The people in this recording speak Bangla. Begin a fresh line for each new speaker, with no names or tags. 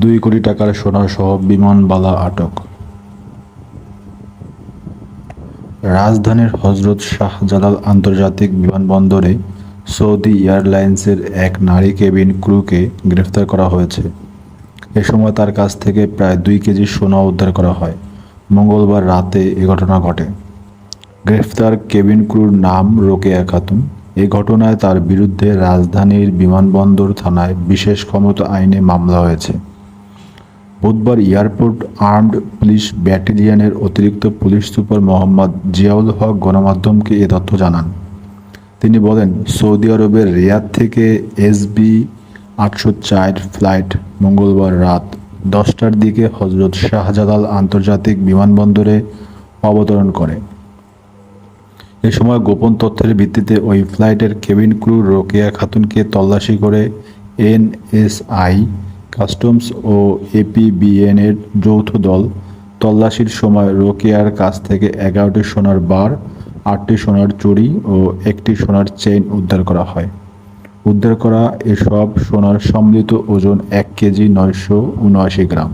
দুই কোটি টাকার সোনা সহ বিমানবালা আটক। রাজধানীর হজরত শাহজালাল আন্তর্জাতিক বিমানবন্দরে সৌদি এয়ারলাইন্সের এক নারী কেবিন ক্রুকে গ্রেফতার করা হয়েছে। এ সময় তার কাছ থেকে প্রায় দুই কেজি সোনা উদ্ধার করা হয়। মঙ্গলবার রাতে এ ঘটনা ঘটে। গ্রেফতার কেবিন ক্রুর নাম রোকেয়া খাতুন। এ ঘটনায় তার বিরুদ্ধে রাজধানীর বিমানবন্দর থানায় বিশেষ ক্ষমতা আইনে মামলা হয়েছে। বুধবার এয়ারপোর্ট আর্মড পুলিশ ব্যাটালিয়নের অতিরিক্ত পুলিশ সুপার মোহাম্মদ জিয়াউল হক গণমাধ্যমকে এ তথ্য জানান। তিনি বলেন, সৌদি আরবের রিয়াদ থেকে এসবি আটশো চার ফ্লাইট মঙ্গলবার রাত দশটার দিকে হজরত শাহজালাল আন্তর্জাতিক বিমানবন্দরে অবতরণ করে। এ সময় গোপন তথ্যের ভিত্তিতে ওই ফ্লাইটের কেবিন ক্রু রোকেয়া খাতুনকে তল্লাশি করে এনএসআই কাস্টমস ও এপিবিএন এর যৌথ দল তল্লাশির সময় রোকেয়ার কাছ থেকে এগারোটি সোনার বার, আটটি সোনার চুড়ি ও একটি সোনার চেইন উদ্ধার করা হয়। উদ্ধার করা এসব সোনার সম্মিলিত ওজন এক কেজি নয়শো উনআশি গ্রাম।